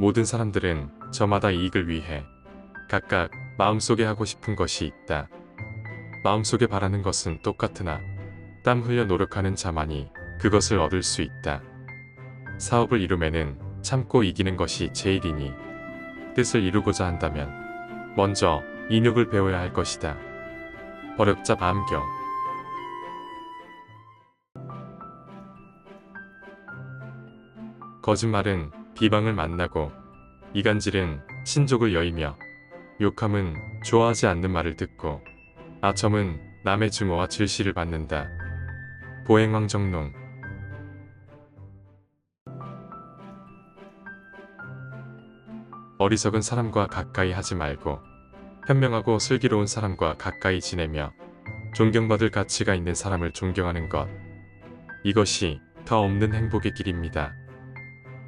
모든 사람들은 저마다 이익을 위해 각각 마음속에 하고 싶은 것이 있다. 마음속에 바라는 것은 똑같으나 땀 흘려 노력하는 자만이 그것을 얻을 수 있다. 사업을 이루면은 참고 이기는 것이 제일이니 뜻을 이루고자 한다면 먼저 인육을 배워야 할 것이다. 버력자 밤경 거짓말은 비방을 만나고 이간질은 신족을 여이며 욕함은 좋아하지 않는 말을 듣고 아첨은 남의 증오와 질시를 받는다. 보행왕정론 어리석은 사람과 가까이 하지 말고 현명하고 슬기로운 사람과 가까이 지내며 존경받을 가치가 있는 사람을 존경하는 것. 이것이 더 없는 행복의 길입니다.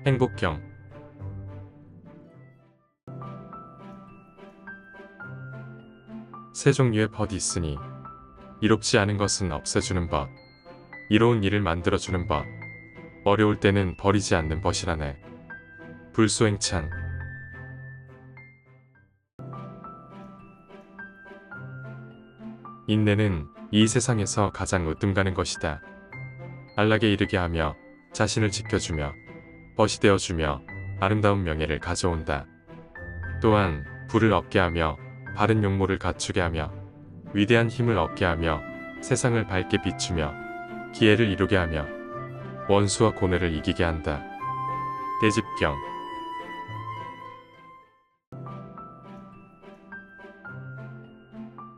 행복경 세 종류의 벗이 있으니 이롭지 않은 것은 없애주는 법, 이로운 일을 만들어주는 법, 어려울 때는 버리지 않는 벗이라네. 불소행찬 인내는 이 세상에서 가장 으뜸 가는 것이다. 안락에 이르게 하며 자신을 지켜주며 벗이 되어주며 아름다운 명예를 가져온다. 또한 부를 얻게 하며 바른 용모를 갖추게 하며 위대한 힘을 얻게 하며 세상을 밝게 비추며 기회를 이루게 하며 원수와 고뇌를 이기게 한다. 대집경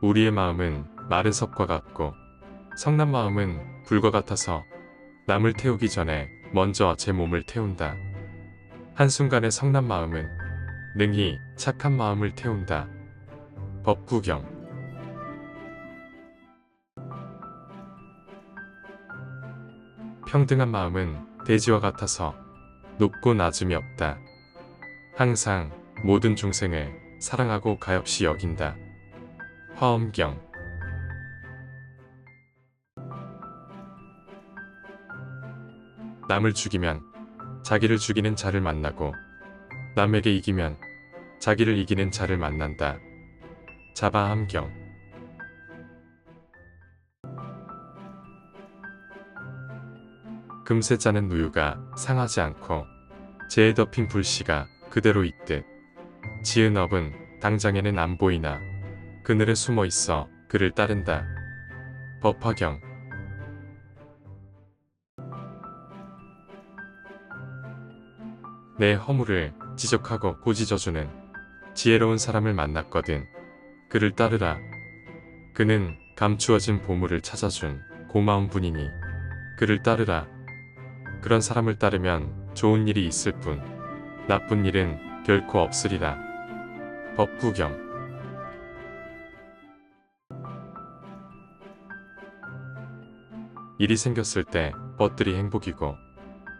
우리의 마음은 마른 섭과 같고 성난 마음은 불과 같아서 남을 태우기 전에 먼저 제 몸을 태운다. 한순간의 성난 마음은 능히 착한 마음을 태운다. 법구경 평등한 마음은 대지와 같아서 높고 낮음이 없다. 항상 모든 중생을 사랑하고 가엾이 여긴다. 화엄경 남을 죽이면 자기를 죽이는 자를 만나고 남에게 이기면 자기를 이기는 자를 만난다. 자바함경 금세 짜는 누유가 상하지 않고 재에 덮인 불씨가 그대로 있듯 지은 업은 당장에는 안 보이나 그늘에 숨어 있어 그를 따른다. 법화경 내 허물을 지적하고 꾸짖어주는 지혜로운 사람을 만났거든. 그를 따르라. 그는 감추어진 보물을 찾아준 고마운 분이니 그를 따르라. 그런 사람을 따르면 좋은 일이 있을 뿐 나쁜 일은 결코 없으리라. 법구경 일이 생겼을 때 벗들이 행복이고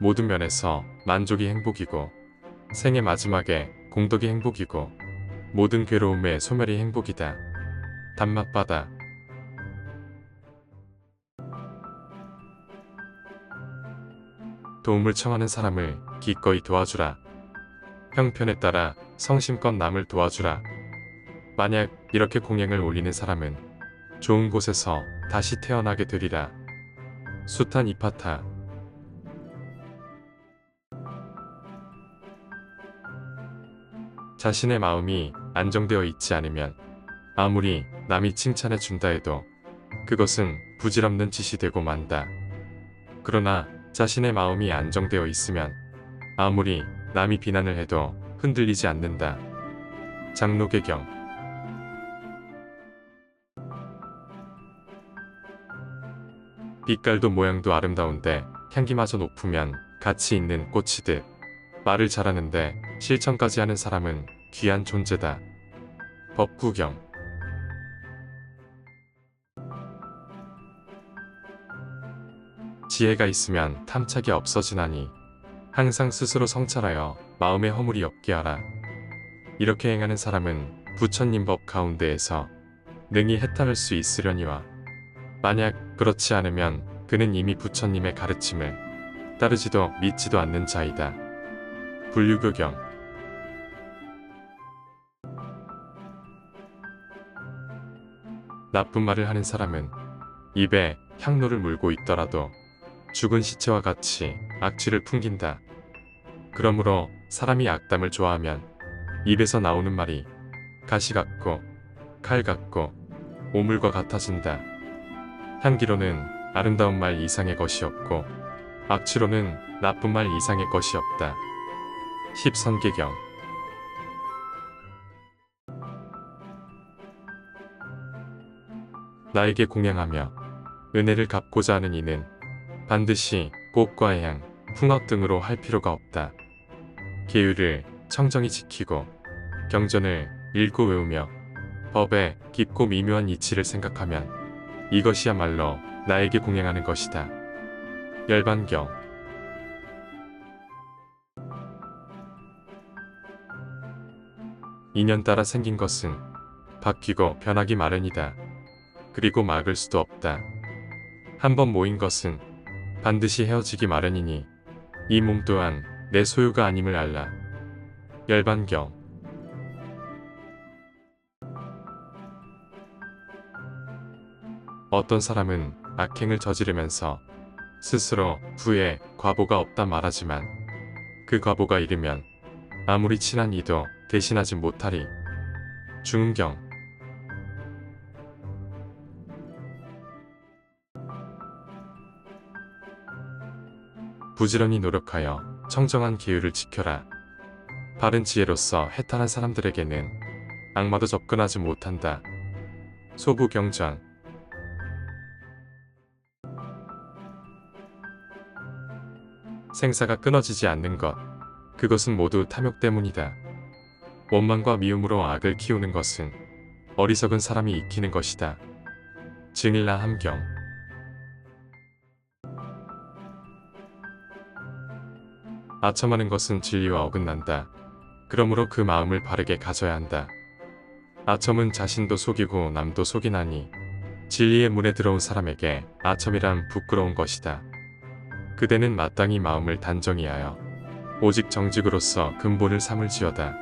모든 면에서 만족이 행복이고 생의 마지막에 공덕이 행복이고 모든 괴로움의 소멸이 행복이다. 단맛바다 도움을 청하는 사람을 기꺼이 도와주라. 형편에 따라 성심껏 남을 도와주라. 만약 이렇게 공양을 올리는 사람은 좋은 곳에서 다시 태어나게 되리라. 숱한 이파타 자신의 마음이 안정되어 있지 않으면 아무리 남이 칭찬해 준다 해도 그것은 부질없는 짓이 되고 만다. 그러나 자신의 마음이 안정되어 있으면 아무리 남이 비난을 해도 흔들리지 않는다. 장로계경 빛깔도 모양도 아름다운데 향기마저 높으면 가치 있는 꽃이듯 말을 잘하는데 실천까지 하는 사람은 귀한 존재다. 법구경 지혜가 있으면 탐착이 없어지나니 항상 스스로 성찰하여 마음의 허물이 없게 하라. 이렇게 행하는 사람은 부처님 법 가운데에서 능히 해탈할 수 있으려니와 만약 그렇지 않으면 그는 이미 부처님의 가르침을 따르지도 믿지도 않는 자이다. 불유교경 나쁜 말을 하는 사람은 입에 향로를 물고 있더라도 죽은 시체와 같이 악취를 풍긴다. 그러므로 사람이 악담을 좋아하면 입에서 나오는 말이 가시 같고 칼 같고 오물과 같아진다. 향기로는 아름다운 말 이상의 것이 없고 악취로는 나쁜 말 이상의 것이 없다. 10선계경 나에게 공양하며 은혜를 갚고자 하는 이는 반드시 꽃과 향, 풍악 등으로 할 필요가 없다. 계율을 청정히 지키고 경전을 읽고 외우며 법의 깊고 미묘한 이치를 생각하면 이것이야말로 나에게 공양하는 것이다. 열반경 인연 따라 생긴 것은 바뀌고 변하기 마련이다. 그리고 막을 수도 없다. 한번 모인 것은 반드시 헤어지기 마련이니 이 몸 또한 내 소유가 아님을 알라. 열반경 어떤 사람은 악행을 저지르면서 스스로 후에 과보가 없다 말하지만 그 과보가 이르면 아무리 친한 이도 대신하지 못하리. 중경 부지런히 노력하여 청정한 기율을 지켜라. 바른 지혜로서 해탈한 사람들에게는 악마도 접근하지 못한다. 소부경전 생사가 끊어지지 않는 것. 그것은 모두 탐욕 때문이다. 원망과 미움으로 악을 키우는 것은 어리석은 사람이 익히는 것이다. 증일라 함경 아첨하는 것은 진리와 어긋난다. 그러므로 그 마음을 바르게 가져야 한다. 아첨은 자신도 속이고 남도 속이나니 진리의 문에 들어온 사람에게 아첨이란 부끄러운 것이다. 그대는 마땅히 마음을 단정히 하여 오직 정직으로서 근본을 삼을지어다.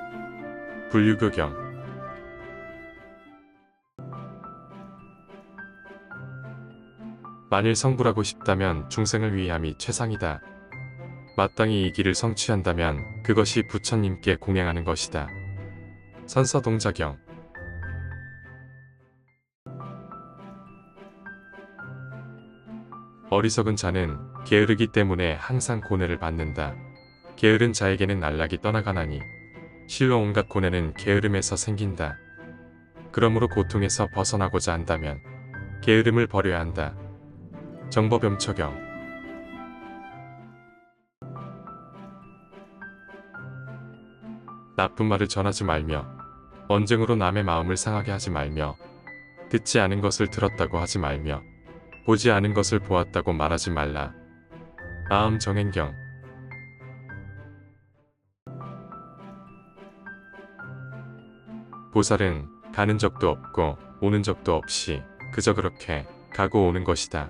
불유교경 만일 성불하고 싶다면 중생을 위함이 최상이다. 마땅히 이 길을 성취한다면 그것이 부처님께 공양하는 것이다. 선서동자경 어리석은 자는 게으르기 때문에 항상 고뇌를 받는다. 게으른 자에게는 안락이 떠나가나니 실로 온갖 고뇌는 게으름에서 생긴다. 그러므로 고통에서 벗어나고자 한다면 게으름을 버려야 한다. 정법염처경 나쁜 말을 전하지 말며 언쟁으로 남의 마음을 상하게 하지 말며 듣지 않은 것을 들었다고 하지 말며 보지 않은 것을 보았다고 말하지 말라. 아음 정행경 보살은 가는 적도 없고 오는 적도 없이 그저 그렇게 가고 오는 것이다.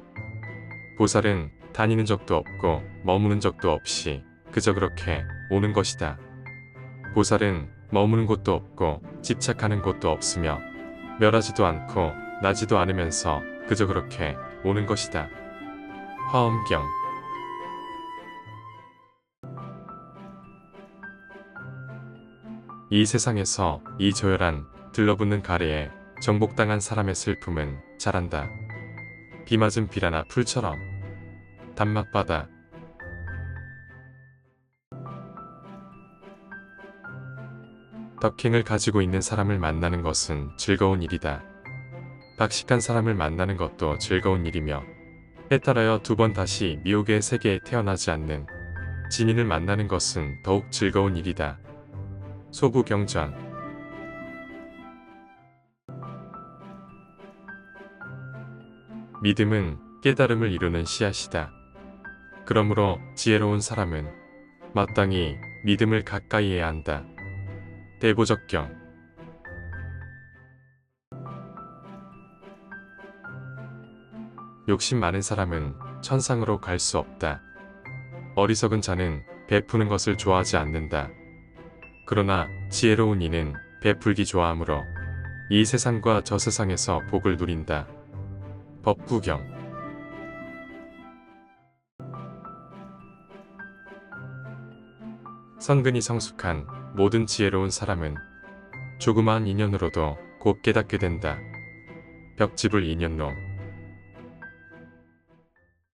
보살은 다니는 적도 없고 머무는 적도 없이 그저 그렇게 오는 것이다. 보살은 머무는 곳도 없고 집착하는 곳도 없으며 멸하지도 않고 나지도 않으면서 그저 그렇게 오는 것이다. 화엄경 이 세상에서 이 조열한 들러붙는 가래에 정복당한 사람의 슬픔은 잘한다. 비 맞은 비라나 풀처럼 단막바다 덕행을 가지고 있는 사람을 만나는 것은 즐거운 일이다. 박식한 사람을 만나는 것도 즐거운 일이며 해탈하여 두 번 다시 미혹의 세계에 태어나지 않는 진인을 만나는 것은 더욱 즐거운 일이다. 소부경전 믿음은 깨달음을 이루는 씨앗이다. 그러므로 지혜로운 사람은 마땅히 믿음을 가까이 해야 한다. 대보적경 욕심 많은 사람은 천상으로 갈 수 없다. 어리석은 자는 베푸는 것을 좋아하지 않는다. 그러나 지혜로운 이는 베풀기 좋아하므로 이 세상과 저 세상에서 복을 누린다. 법구경 선근이 성숙한 모든 지혜로운 사람은 조그마한 인연으로도 곧 깨닫게 된다. 벽집을 2년 후